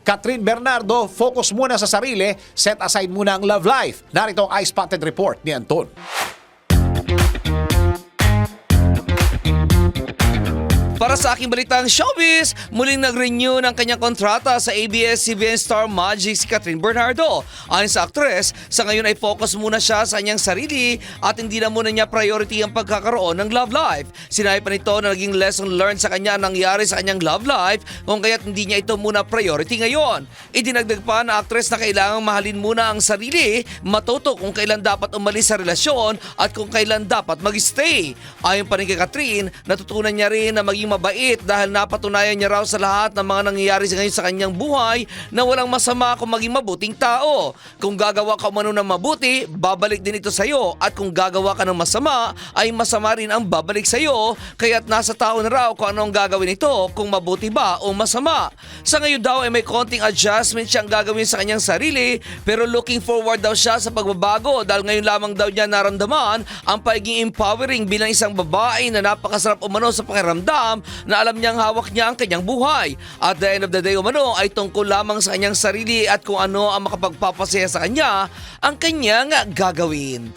Catherine Bernardo, focus muna sa sarili, set aside muna ang love life. Narito ang I-Spotted Report ni Anton. Para sa aking balitang showbiz, muling nag-renew ng kanyang kontrata sa ABS-CBN star Magic si Catherine Bernardo. Ayon sa aktres, sa ngayon ay focus muna siya sa kanyang sarili at hindi na muna niya priority ang pagkakaroon ng love life. Sinabi pa nito na naging lesson learned sa kanya ang nangyari sa kanyang love life kung kaya't hindi niya ito muna priority ngayon. Idinagdag pa na aktres na kailangang mahalin muna ang sarili, matuto kung kailan dapat umalis sa relasyon at kung kailan dapat mag-stay. Ayon pa rin kay Catherine, natutunan niya rin na maging mabait dahil napatunayan niya raw sa lahat ng mga nangyayari sa ngayon sa kanyang buhay na walang masama kung maging mabuting tao. Kung gagawa ka umano ng mabuti, babalik din ito sa iyo at kung gagawa ka ng masama, ay masama rin ang babalik sa iyo kaya't nasa tao na raw kung ano ang gagawin ito kung mabuti ba o masama. Sa ngayon daw ay may konting adjustment siyang gagawin sa kanyang sarili pero looking forward daw siya sa pagbabago dahil ngayon lamang daw niya naramdaman ang pagiging empowering bilang isang babae na napakasarap umano sa pakiramdam na alam niyang hawak niya ang kanyang buhay. At the end of the day umano ay tungkol lamang sa kanyang sarili at kung ano ang makapagpapasaya sa kanya ang kanyang gagawin.